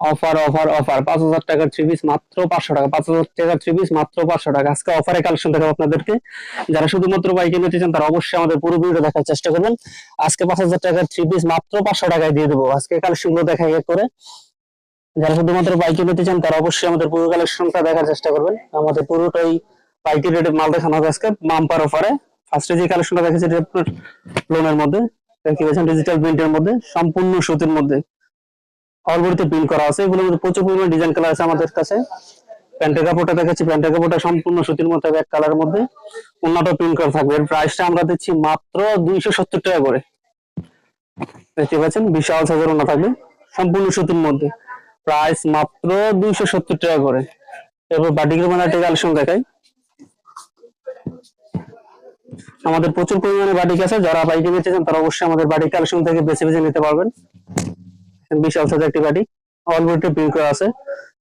Offer offer offer পাঁচ হাজার টাকার থ্রি পিস মাত্র পাঁচশো টাকা। পাঁচ হাজার টাকার থ্রি পিস মাত্র পাঁচশো টাকা। আজকে অফারে কালেকশন দেখাবো আপনাদেরকে। যারা শুধুমাত্র বাইকে নিতে চান তারা অবশ্যই আমাদের পুরো ভিডিও দেখার চেষ্টা করবেন। আজকে পাঁচ হাজার টাকার থ্রি পিস মাত্র পাঁচশো টাকায় দিয়ে দেবো। আজকে কালেকশনগুলো দেখা করে। যারা শুধুমাত্র বাইকে নিতে চান তারা অবশ্যই আমাদের পুরো কালেকশনটা দেখার চেষ্টা করবেন। আমাদের পুরোটাই বাইকের রেটে মাল দেখানো হবে আজকে মাম্পার অফারে ফার্স্টে যে কালেকশনটা দেখেছি লোনের মধ্যে। ডিজিটাল প্রিন্টের মধ্যে, সম্পূর্ণ সুতির মধ্যে। অলবড়িতে প্রিন্ট করা আছে মধ্যে প্রচুর পরিমাণে ডিজাইন কালার আছে আমাদের কাছে। প্যান্টের কাপড়টা দেখাচ্ছি, প্যান্টের কাপড়টা সম্পূর্ণ সুতির মধ্যে, এক কালার মধ্যে। উন্নত প্রিন্ট করা থাকবে। এর প্রাইসটা আমরা দিচ্ছি মাত্র দুইশো সত্তর টাকা করে। দেখতে পাচ্ছেন, বিশাল সাইজের ওনা থাকবে, সম্পূর্ণ সুতির মধ্যে। প্রাইস মাত্র দুইশো সত্তর টাকা করে। এরপর বাটিকের একটা কালেকশন দেখাই। আমাদের প্রচুর পরিমাণে বাটিক আছে, যারা বাইকে নিতে চান তারা অবশ্যই আমাদের বাটিক কালেকশন থেকে বেছে বেছে নিতে পারবেন। বিশাল সাইজ একটি বাটি অলরেডি প্রিন্ট করা আছে,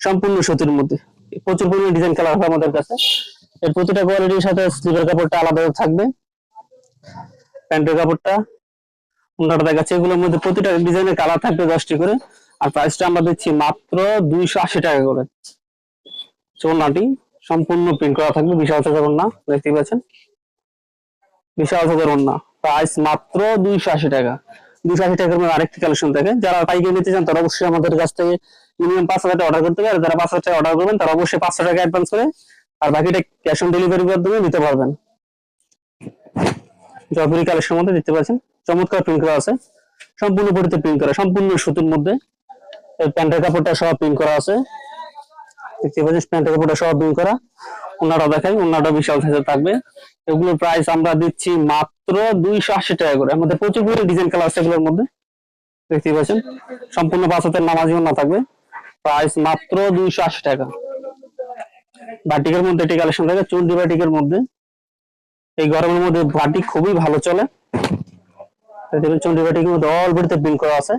সম্পূর্ণ সুতির মধ্যে। প্রচুর পরিমাণে ডিজাইন কালার আছে আমাদের কাছে। এর প্রতিটা কোয়ালিটির সাথে স্লিভের কাপড়টা আলাদা থাকবে। প্যান্টের কাপড়টা অন্যটা দেখাচ্ছে। এগুলোর মধ্যে প্রতিটা ডিজাইনের কালার থাকবে দশটি করে। আর প্রাইসটা আমরা দিচ্ছি মাত্র দুইশো আশি টাকা করে। চোনাটি সম্পূর্ণ প্রিন্ট করা থাকবে, বিশাল সাইজের ওড়না দেখতে পাচ্ছেন? বিশাল সাইজের ওড়না। প্রাইস মাত্র দুইশো আশি টাকা। আরেকটি কালেকশন থাকে যারা পাইকারি নিতে চান, তারা অবশ্যই আমাদের কাছ থেকে মিনিমাম পাঁচ হাজার টাকা অর্ডার করতে আর যারা পাঁচ হাজার টাকা অর্ডার করবেন, তারা অবশ্যই পাঁচশো টাকা অ্যাডভান্স করে আর বাকিটা ক্যাশ অন ডেলিভারি মাধ্যমে নিতে পারবেন। জয়পুরি কালেকশন মধ্যে দেখতে পাচ্ছেন, চমৎকার প্রিন্ট করা আছে। সম্পূর্ণ বডিতে প্রিন্ট করা, সম্পূর্ণ সুতির মধ্যে। প্যান্টের কাপড়টা সব প্রিন্ট করা আছে। দেখতে পাচ্ছেন, প্যান্টের কাপড়টা সব প্রিন্ট করা। ওনারা দেখাই ওনারা বিশাল সাইজের থাকবে। এগুলোর প্রাইস আমরা দিচ্ছি মাত্র দুইশো আশি টাকা করে। আমাদের প্রচুর ডিজাইন কালার আছে এগুলোর মধ্যে। দেখতে পাচ্ছেন, সম্পূর্ণ বাচ্চাদের নামাজিও না থাকবে। প্রাইস মাত্র দুইশো আশি টাকা। বাটিকের মধ্যে এটি কালেকশন থাকে চুন্ডি বাটিকের মধ্যে। এই গরমের মধ্যে বাটিক খুবই ভালো চলে। মধ্যে আছে।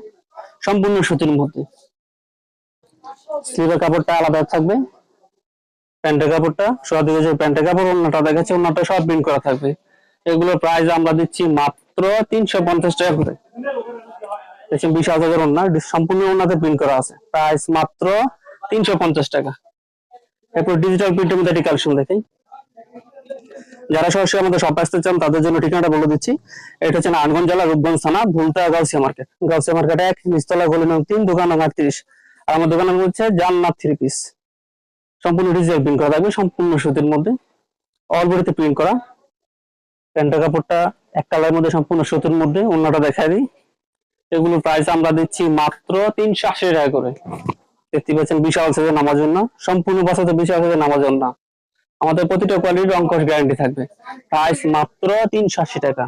সম্পূর্ণ সুতির মধ্যে। কাপড়টা আলাদা থাকবে। প্যান্টের কাপড়টা সব দিকে যে প্যান্টের কাপড় অন্যটা দেখাচ্ছে অন্যটা সব প্রিন্ট করা থাকবে। এগুলোর প্রাইস আমরা দিচ্ছি মাত্র তিনশো পঞ্চাশ টাকা করে। বিশ হাজারের ওন্না সম্পূর্ণ ওন্নাতে প্রিন্ট করা আছে। প্রাইস মাত্র তিনশো পঞ্চাশ টাকা। এরপর ডিজিটাল প্রিন্টের মধ্যে কালেকশন দেখাই যারা সরাসরি আমাদের সব আসতে চান, তাদের জন্য ঠিকানাটা বলে দিচ্ছি। এটা হচ্ছে আনগঞ্জ জেলা, রূপগঞ্জ থানা, ভুলতা, গাউসিয়া মার্কেট। গাউসিয়া মার্কেট এক, নিচতলা গলি নং তিন, দোকান নং আটত্রিশ। আর আমার দোকানের নাম হচ্ছে জান্নাত থ্রি পিস সম্পূর্ণ ডিজিটাল প্রিন্ট করা থাকবে, সম্পূর্ণ সুতির মধ্যে। অল বডিতে প্রিন্ট করা প্যান্টের কাপড়টা এক কালারের মধ্যে, সম্পূর্ণ সুতির মধ্যে, অন্যটা দেখাই দিই। এগুলোর প্রাইস আমরা দিচ্ছি মাত্র তিনশো আশি টাকা করে। দেখতে পাচ্ছেন, বিশাল সাইজের নামার জন্য। সম্পূর্ণ বছর বিশাল সাইজের নামার জন্য। আমাদের প্রতিটা কোয়ালিটির অঙ্কশ গ্যারান্টি থাকবে। প্রাইস মাত্র তিনশো আশি টাকা।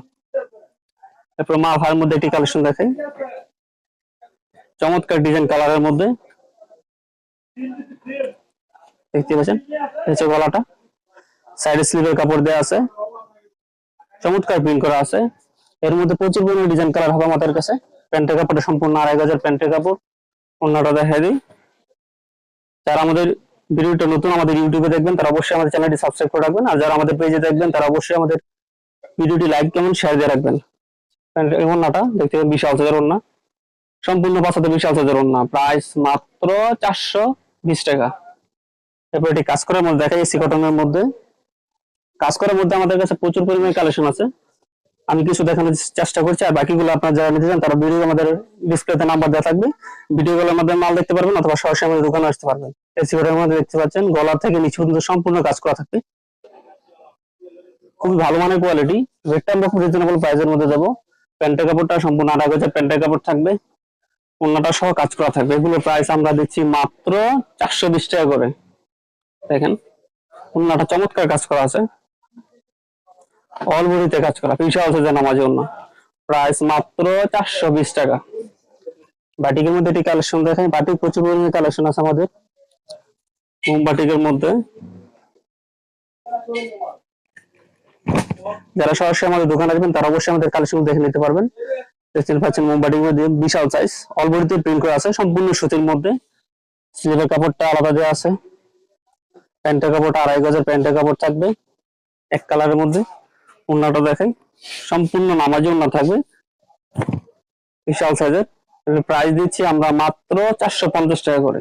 তারপর মা ভাইয়ের মধ্যে একটি কালেকশন দেখাই। চমৎকার ডিজাইন কালারের মধ্যে। দেখতে পাচ্ছেন? হচ্ছে গলাটা। সাইডে স্লিভের কাপড় দেওয়া আছে। চমৎকার প্রিন্ট করা আছে। এর মধ্যে প্রচুর পরিমাণে ডিজাইন কালার হবে আমাদের কাছে। প্যান্টের কাপড়টা সম্পূর্ণ আড়াই গজের প্যান্টের কাপড়। অন্যটা দেখাই দিই। যারা আমাদের ভিডিওটা নতুন আমাদের ইউটিউবে দেখবেন, তারা অবশ্যই আমাদের চ্যানেলটি সাবস্ক্রাইব করে রাখবেন। আর যারা আমাদের পেজে দেখবেন, তারা অবশ্যই আমাদের ভিডিওটি লাইক কেমন শেয়ার দিয়ে রাখবেন। ওন্নাটা দেখতে পাবেন বিশাল সাইজের ওন্না সম্পূর্ণ বাসাতে বিশাল সাইজের ওন্না প্রাইস মাত্র চারশো বিশ টাকা। এরপর এটি কাজ করার মধ্যে দেখা এসি কটনের মধ্যে। কাজ করার মধ্যে আমাদের কাছে প্রচুর পরিমাণে কালেকশন আছে। আমি কিছু দেখানোর চেষ্টা করছি, আর বাকিগুলো আপনারা যারা নিতে চান, তারা ভিডিও আমাদের ডিসপ্লেতে নাম্বার দেওয়া থাকবে। ভিডিওগুলোর মধ্যে মাল দেখতে পারবেন, অথবা সরাসরি আমাদের দোকানে আসতে পারবেন। এসি কটনের মধ্যে দেখতে পাচ্ছেন গলা থেকে নিচে পর্যন্ত সম্পূর্ণ কাজ করা থাকবে। খুবই ভালো মানের কোয়ালিটি রেটটা আমরা খুব রিজনেবল প্রাইসের মধ্যে দেবো। প্যান্টের কাপড়টা সম্পূর্ণ আড়াই গজের প্যান্টের কাপড় থাকবে। অন্যটা সহ কাজ করা থাকবে। এগুলোর প্রাইস আমরা দিচ্ছি মাত্র চারশো বিশ টাকা করে। দেখেন অন্যটা চমৎকার কাজ করা আছে। অল বডিতে কাজ করা, বিশাল সাইজের নামাজ অন্য প্রাইস মাত্র চারশো বিশ টাকা। বাটিকের মধ্যে এটি কালেকশন দেখেন, বাটিক প্রচুর পরিমাণে কালেকশন আছে আমাদের। মোম বাটিকের মধ্যে। যারা সরাসরি আমাদের দোকানে আসবেন, তারা অবশ্যই আমাদের কালেকশন দেখে নিতে পারবেন। দেখতে পাচ্ছেন মোমবাটির মধ্যে বিশাল সাইজ অল বডিতে প্রিন্ট করা আছে, সম্পূর্ণ সুতির মধ্যে। স্লিভের কাপড়টা আলাদা দেওয়া আছে। প্যান্টের কাপড়টা আড়াই গজের প্যান্টের কাপড় থাকবে, এক কালারের মধ্যে। ওন্নাটা দেখেন, সম্পূর্ণ নামাজি ওন্না থাকবে। বিশাল সাইজের। প্রাইস দিচ্ছি আমরা মাত্র চারশো পঞ্চাশ টাকা করে।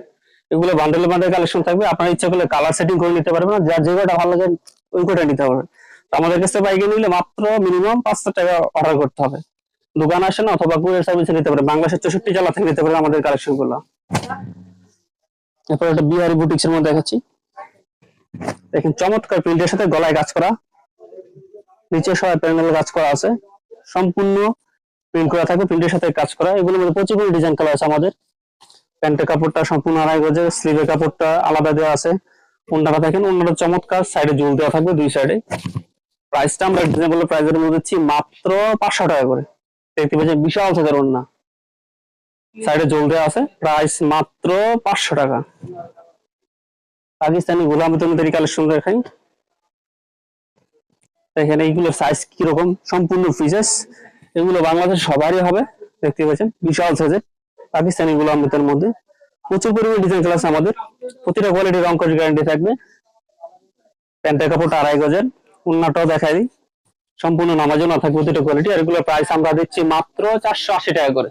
এগুলো বান্ডেল বান্ডেল কালেকশন থাকবে। আপনার ইচ্ছা করলে কালার সেটিং করে নিতে পারবেন যার যে কটা ভালো লাগে ওই কটা নিতে পারবেন। তো আমাদের কাছে বাইকে নিলে মাত্র মিনিমাম পাঁচশো টাকা অর্ডার করতে হবে। দোকান আসেন অথবা কুরিয়ার সার্ভিসে নিতে পারে বাংলাদেশের চৌষট্টি জেলা থেকে নিতে পারে আমাদের কালেকশনগুলো। এরপর একটা বিহারি বুটিক্স এর মধ্যে দেখাচ্ছি। দেখেন, চমৎকার প্রিন্টের সাথে গলায় কাজ করা, নিচে সবাই প্যানেল কাজ করা আছে। সম্পূর্ণ প্রিন্ট করা থাকে প্রিন্টের সাথে কাজ করা। এগুলোর মধ্যে প্রচুর ডিজাইন কালার আছে আমাদের। প্যান্টের কাপড়টা সম্পূর্ণ আড়াই গজে স্লিভের কাপড়টা আলাদা দেওয়া আছে। অন্যটা দেখেন অন্যটা চমৎকার সাইডে জুল দেওয়া থাকবে দুই সাইডে প্রাইসটা আমরা রিজনেবল প্রাইসের মধ্যে দিচ্ছি মাত্র পাঁচশো টাকা করে। দেখতে পাচ্ছেন, বিশাল সাইজের ওন্না সাইডে জল দেওয়া আছে প্রাইস মাত্র পাঁচশো টাকা। পাকিস্তানি গোলাম তৈরি কালেকশন দেখাই। দেখেন এইগুলোর সাইজ কীরকম, সম্পূর্ণ ফিচার্স এগুলো বাংলাদেশ সবারই হবে, দেখতে পাচ্ছেন, বিশাল সাইজের পাকিস্তানি গোলাম বেতের মধ্যে। প্রচুর পরিমাণে ডিজাইন ক্লাস আমাদের। প্রতিটা কোয়ালিটির রং করে গ্যারান্টি থাকবে। প্যান্টের কাপড়টা আড়াই গজের উন্নাটাও দেখাই দিই। সম্পূর্ণ নামাজও না থাকবে প্রতিটা কোয়ালিটি আর এগুলো প্রাইস আমরা দিচ্ছি মাত্র চারশো আশি টাকা করে।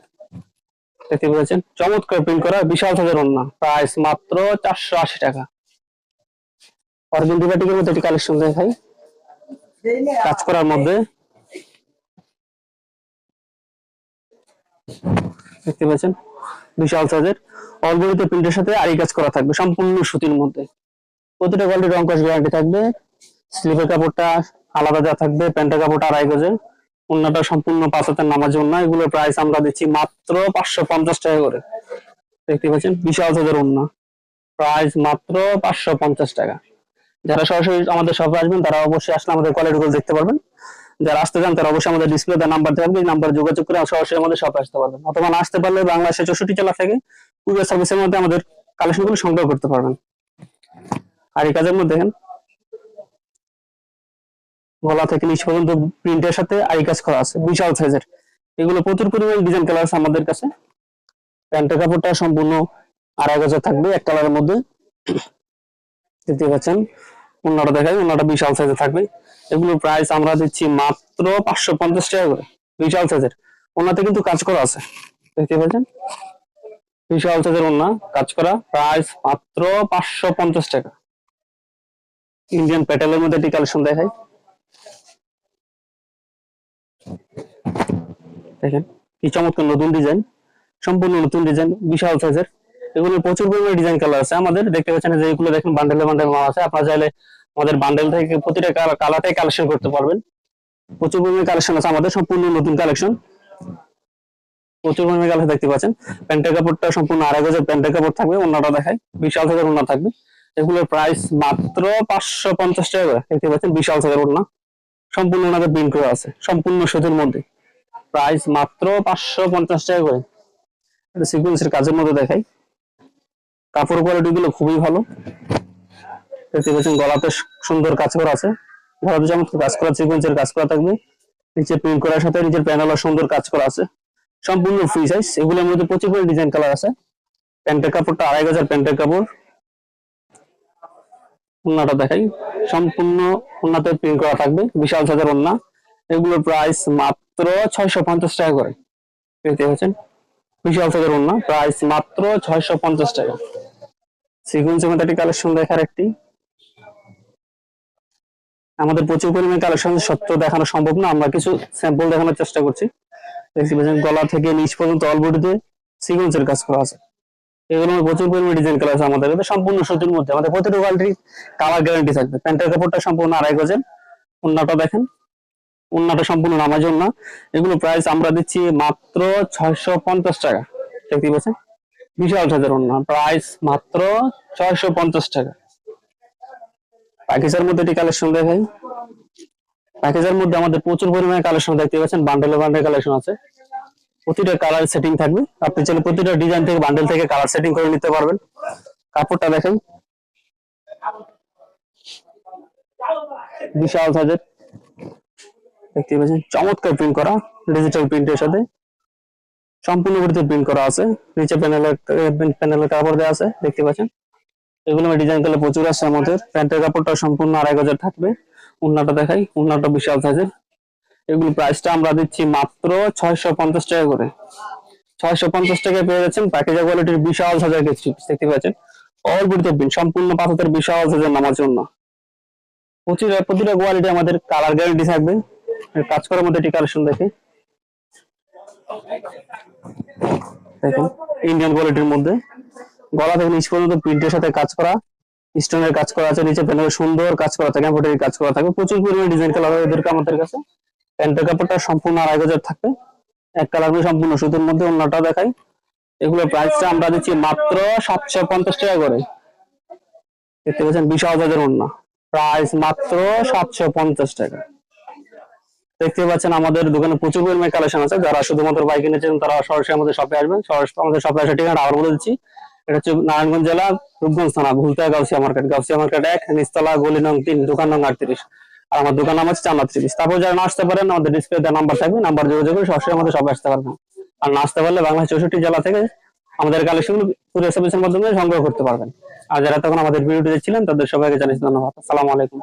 দেখতে পেয়েছেন চমৎকার প্রিন্ট করা, বিশাল সাইজের অন্য প্রাইস মাত্র চারশো আশি টাকা। অরবিন্দ বাটিকের মধ্যে একটি কালেকশন দেখাই কাজ করার মধ্যে। দেখতে পাচ্ছেন? বিশাল সাইজের অলবডিতে প্রিন্টের সাথে আরি কাজ করা থাকবে, সম্পূর্ণ সুতির মধ্যে। প্রতিটা কোয়ালিটির রং কাজ গ্যারান্টি থাকবে। স্লিভের কাপড়টা আলাদা যা থাকবে, প্যান্টের কাপড়টা আড়াই গজে অন্যটা সম্পূর্ণ পাঁচ হাতের নামাজ অন্য এগুলোর প্রাইস আমরা দিচ্ছি মাত্র পাঁচশো পঞ্চাশ টাকা করে। দেখতে পাচ্ছেন? বিশাল সাইজের অন্য প্রাইস মাত্র পাঁচশো পঞ্চাশ টাকা। যারা সরাসরি আমাদের শপে আসবেন, তারা অবশ্যই আসলে আমাদের কোয়ালিটি গুলো দেখতে পারবেন। যারা আসতে চান, তারা অবশ্যই আমাদের ডিসপ্লে দেওয়া নাম্বার থাকবে নাম্বার যোগাযোগ করে সরাসরি আমাদের শপে আসতে পারবেন। অথবা না আসতে পারলে বাংলাদেশের চৌষট্টি জেলা থেকে কুরিয়ার সার্ভিসের মধ্যে আমাদের কালেকশনগুলো সংগ্রহ করতে পারবেন। আর এই কাজের মধ্যে দেখেন, গলা থেকে নিচ পর্যন্ত প্রিন্টের সাথে আই কাজ করা আছে, বিশাল সাইজের এগুলো প্রচুর পরিমাণে ডিজাইন কালার আছে আমাদের কাছে। প্যান্টের কাপড়টা সম্পূর্ণ আড়াই গজে থাকবে, এক কালারের মধ্যে। দেখতে পাচ্ছেন। অন্যটা দেখাই, অন্যটা বিশাল সাইজে থাকবে। প্রাইস আমরা দিচ্ছি মাত্র পাঁচশো পঞ্চাশ টাকা করে, বিশাল সাইজের ওনাতে কিন্তু কাজ করা আছে। দেখতে পাচ্ছেন? বিশাল সাইজের ওনা, কাজ করা প্রাইস মাত্র পাঁচশো পঞ্চাশ টাকা। ইন্ডিয়ান প্যাটেলের মধ্যে একটি কালেকশন দেখাই। দেখেন, কি চমৎকার নতুন ডিজাইন সম্পূর্ণ নতুন ডিজাইন বিশাল সাইজের এগুলো প্রচুর পরিমাণে ডিজাইন কালার আছে। আমাদের দেখতে পাচ্ছেন যে এগুলো দেখেন বান্ডেলে বান্ডেল মাল আছে। আপনারা চাইলে আমাদের বান্ডেল থেকে প্রতিটা কালারটাই কালেকশন করতে পারবেন। প্রচুর পরিমাণে কালেকশন আছে আমাদের, সম্পূর্ণ নতুন কালেকশন প্রচুর পরিমাণে কালেকশন দেখতে পাচ্ছেন। প্যান্টের কাপড়টা সম্পূর্ণ আড়াই গজের প্যান্টের কাপড় থাকবে অন্যটা দেখায় বিশাল সাইজের ওনা থাকবে। এগুলোর প্রাইস মাত্র পাঁচশো পঞ্চাশ টাকা দেখতে পাচ্ছেন বিশাল সাইজের ওনা সম্পূর্ণ ওনাদের প্রিন্ট করা আছে, সম্পূর্ণ সুতির মধ্যে। প্রাইস মাত্র পাঁচশো পঞ্চাশ টাকা করে। সিকুয়েন্সের কাজের মধ্যে দেখাই। কাপড় কোয়ালিটি গুলো খুবই ভালো। দেখতে পাচ্ছেন গলাতে সুন্দর কাজ করা আছে। গলাতে যেমন কাজ করা সিকুয়েন্সের কাজ করা থাকবে। নিচে প্রিন্ট করার সাথে নিচের প্যানেলও সুন্দর কাজ করা আছে। সম্পূর্ণ ফ্রি সাইজ এগুলোর মধ্যে প্রচুর করে ডিজাইন কালার আছে। প্যান্টের কাপড়টা আড়াই হাজার প্যান্টের কাপড়। ওন্নাটা দেখাই। সম্পূর্ণ ওন্নাতে প্রিন্ট করা থাকবে, বিশাল সাইজের ওন্না। এগুলোর প্রাইস মাত্র ছয়শো পঞ্চাশ টাকা করে। দেখতে পাচ্ছেন? বিশাল সাইজের ওন্না প্রাইস মাত্র ছয়শো পঞ্চাশ টাকা। সিকুয়েন্স কালেকশন দেখার একটি। আমাদের প্রচুর পরিমাণে কালেকশন সত্য দেখানো সম্ভব না, আমরা কিছু স্যাম্পল দেখানোর চেষ্টা করছি। গলা থেকে নিচ পর্যন্ত কাজ করা আছে। এগুলো প্রচুর পরিমাণে ডিজাইন কালার আছে আমাদের। সম্পূর্ণ সুতির মধ্যে। আমাদের প্রতিটা কোয়ালিটি কালার গ্যারান্টি থাকবে। প্যান্টের কাপড়টা সম্পূর্ণ আড়াই গজের। উন্নাটা দেখেন। উন্নাটা সম্পূর্ণ নামাজ না এগুলো প্রাইস আমরা দিচ্ছি মাত্র ছয়শো পঞ্চাশ টাকা। দেখতে পাচ্ছেন? বিশাল সাইজের ওন্না প্রাইস মাত্র ছয়শো পঞ্চাশ টাকা। প্যাকেজের মধ্যে এটি কালেকশন দেখাই। প্যাকেজের মধ্যে আমাদের প্রচুর পরিমাণে কালেকশন দেখতে পাচ্ছেন। বান্ডেল বান্ডেল কালেকশন আছে। প্রতিটা কালার সেটিং থাকবে। আপনি চাইলে প্রতিটা ডিজাইন থেকে বান্ডেল থেকে কালার সেটিং করে নিতে পারবেন। কাপড়টা দেখেন। বিশাল সাইজের। দেখতে পাচ্ছেন, চমৎকার প্রিন্ট করা। ডিজিটাল প্রিন্টের সাথে। সম্পূর্ণ বডিতে প্রিন্ট করা আছে। নিচে প্যানেলের প্যানেলের কাপড় দেওয়া আছে, দেখতে পাচ্ছেন? এগুলো আমি ডিজাইন করলে প্রচুর আছে আমাদের। প্যান্টের কাপড়টা সম্পূর্ণ আড়াই গজার থাকবে। উন্নাটা দেখাই, উন্নাটা বিশাল সাইজের এগুলো প্রাইসটা আমরা দিচ্ছি মাত্র ছয়শো পঞ্চাশ টাকা করে। ছয়শো পঞ্চাশ টাকায় পেয়ে যাচ্ছেন প্যাকেজা কোয়ালিটির বিশাল সাজার কিছু দেখতে পাচ্ছেন? অল বিট সম্পূর্ণ পাথরের বিশাল সাজার নামার জন্য প্রতিটা প্রতিটা কোয়ালিটি আমাদের কালার গ্যারান্টি থাকবে। কাজ করার মধ্যে এটি কালেকশন দেখে। দেখুন ইন্ডিয়ান কোয়ালিটির মধ্যে। গলা থেকে নিচ পর্যন্ত প্রিন্টের সাথে কাজ করা। স্টোনের কাজ করা আছে, নিচে প্যানেলে সুন্দর কাজ করা থাকে এমব্রয়ডারি কাজ করা থাকবে প্রচুর পরিমাণে ডিজাইন কালার হবে এদেরকে আমাদের কাছে। প্যান্টের কাপড়টা সম্পূর্ণ আড়াই গজার থাকবে। এক কালার সম্পূর্ণ সুতোর মধ্যে অন্যটা দেখাই। এগুলোর প্রাইসটা আমরা দিচ্ছি মাত্র সাতশো পঞ্চাশ টাকা করে। দেখতে পাচ্ছেন, বিশাল হাজার অন্য প্রাইস মাত্র সাতশো পঞ্চাশ টাকা। দেখতে পাচ্ছেন আমাদের দোকানে প্রচুর পরিমাণে কালেকশন আছে। যারা শুধুমাত্র বাইক কিনেছেন তারা সরাসরি আমাদের শপে আসবেন। সরাসরি আমাদের শপে আসার ঠিকানা আবার বলে দিচ্ছি। এটা হচ্ছে নারায়ণগঞ্জ জেলা, রূপগঞ্জ থানা, ভুলতা, গাউসিয়া মার্কেট গাউসিয়া মার্কেট এক নিস্তলা গলি নং তিন, দোকান নং আটত্রিশ। আর আমার দোকান নাম হচ্ছে চান্না ত্রিশ। তারপর যারা না আসতে পারেন, আমাদের ডিসপ্লেতে নাম্বার থাকবে নাম্বার যোগাযোগ করে সরাসরি আমাদের শপে আসতে পারবেন। আর না আসতে পারলে বাংলাদেশ চৌষট্টি জেলা থেকে আমাদের কালেকশন পুরো সার্ভিসের মাধ্যমে সংগ্রহ করতে পারবেন। আর যারা তখন আমাদের ভিডিওটি দেখছিলেন, তাদের সবাইকে জানিয়ে ধন্যবাদ। আসসালামু আলাইকুম।